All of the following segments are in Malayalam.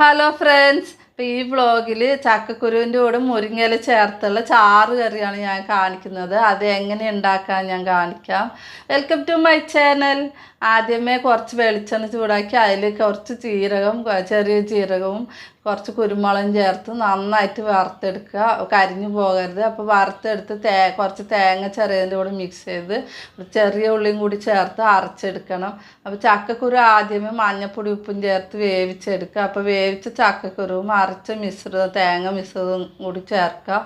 ഹലോ ഫ്രണ്ട്സ് ഇപ്പം ഈ വ്ളോഗിൽ ചക്കക്കുരുവിന്റെ കൂടെ മുരിങ്ങയില ചേർത്തുള്ള ചാറ് കറിയാണ് ഞാൻ കാണിക്കുന്നത്. അത് എങ്ങനെ ഉണ്ടാക്കാൻ ഞാൻ കാണിക്കാം. വെൽക്കം ടു മൈ ചാനൽ ആദ്യമേ കുറച്ച് വെളിച്ചെണ്ണ ചൂടാക്കി അതിൽ കുറച്ച് ജീരകം ചെറിയ ജീരകവും കുറച്ച് കുരുമുളകും ചേർത്ത് നന്നായിട്ട് വറുത്തെടുക്കുക. കരിഞ്ഞു പോകരുത്. അപ്പോൾ വറുത്തെടുത്ത് തേ കുറച്ച് തേങ്ങ ചെറിയതിന്റെ കൂടെ മിക്സ് ചെയ്ത് ചെറിയ ഉള്ളിയും കൂടി ചേർത്ത് അരച്ചെടുക്കണം. അപ്പോൾ ചക്കക്കുരു ആദ്യമേ മഞ്ഞപ്പൊടി ഉപ്പും ചേർത്ത് വേവിച്ചെടുക്കുക. അപ്പോൾ വേവിച്ച ചക്കക്കുരുവും അരച്ച മിശ്രിതം തേങ്ങ മിശ്രിതം കൂടി ചേർക്കുക.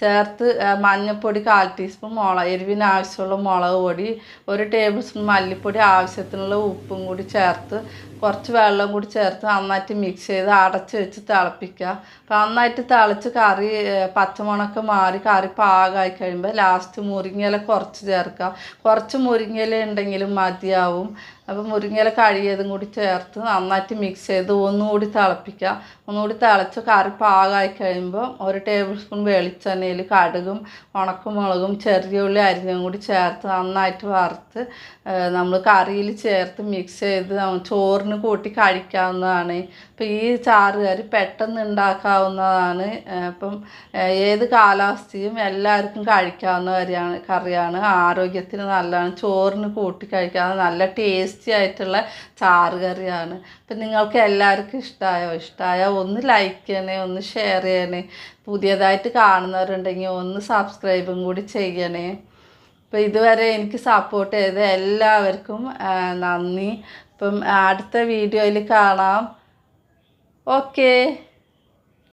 ചേർത്ത് മഞ്ഞൾപ്പൊടി കാൽ ടീസ്പൂൺ മുളക് എരിവിന് ആവശ്യമുള്ള മുളക് പൊടി ഒരു ടേബിൾ സ്പൂൺ മല്ലിപ്പൊടി ആവശ്യത്തിനുള്ള ഉപ്പും കൂടി ചേർത്ത് കുറച്ച് വെള്ളം കൂടി ചേർത്ത് നന്നായിട്ട് മിക്സ് ചെയ്ത് അടച്ച് വെച്ച് തിളപ്പിക്കുക. നന്നായിട്ട് തിളച്ച് കറി പച്ചമുണക്ക് മാറി കറി പാകമായി കഴിയുമ്പോൾ ലാസ്റ്റ് മുരിങ്ങയില കുറച്ച് ചേർക്കുക. കുറച്ച് മുരിങ്ങയില ഉണ്ടെങ്കിലും മതിയാവും. അപ്പോൾ മുരിങ്ങയില കഴിയതും കൂടി ചേർത്ത് നന്നായിട്ട് മിക്സ് ചെയ്ത് ഒന്നുകൂടി തിളപ്പിക്കുക. ഒന്നുകൂടി തിളച്ച് കറി പാകമായി കഴിയുമ്പോൾ ഒരു ടേബിൾ സ്പൂൺ വെളിച്ചെണ്ണയിൽ കടുകും ഉണക്കമുളകും ചെറിയ ഉള്ളി അരിഞ്ഞും കൂടി ചേർത്ത് നന്നായിട്ട് വറുത്ത് നമ്മൾ കറിയിൽ ചേർത്ത് മിക്സ് ചെയ്ത് ചോറിന് കൂട്ടി കഴിക്കാവുന്നതാണ്. അപ്പോൾ ഈ ചാറ് കറി പെട്ടെന്ന് ഉണ്ടാക്കാവുന്നതാണ്. അപ്പം ഏത് കാലാവസ്ഥയും എല്ലാവർക്കും കഴിക്കാവുന്ന കറിയാണ് കറിയാണ്. ആരോഗ്യത്തിന് നല്ലതാണ്. ചോറിന് കൂട്ടി കഴിക്കാവുന്ന നല്ല ടേസ്റ്റി ആയിട്ടുള്ള ചാറ് കറിയാണ്. അപ്പം നിങ്ങൾക്ക് എല്ലാവർക്കും ഇഷ്ടമായോ ഇഷ്ടമായോ ഒന്ന് ലൈക്ക് ചെയ്യണേ ഒന്ന് ഷെയർ ചെയ്യണേ. പുതിയതായിട്ട് കാണുന്നവരുണ്ടെങ്കിൽ ഒന്ന് സബ്സ്ക്രൈബും കൂടി ചെയ്യണേ. അപ്പോൾ ഇതുവരെ എനിക്ക് സപ്പോർട്ട് ചെയ്ത എല്ലാവർക്കും നന്ദി. ഇപ്പം അടുത്ത വീഡിയോയിൽ കാണാം. ഓക്കേ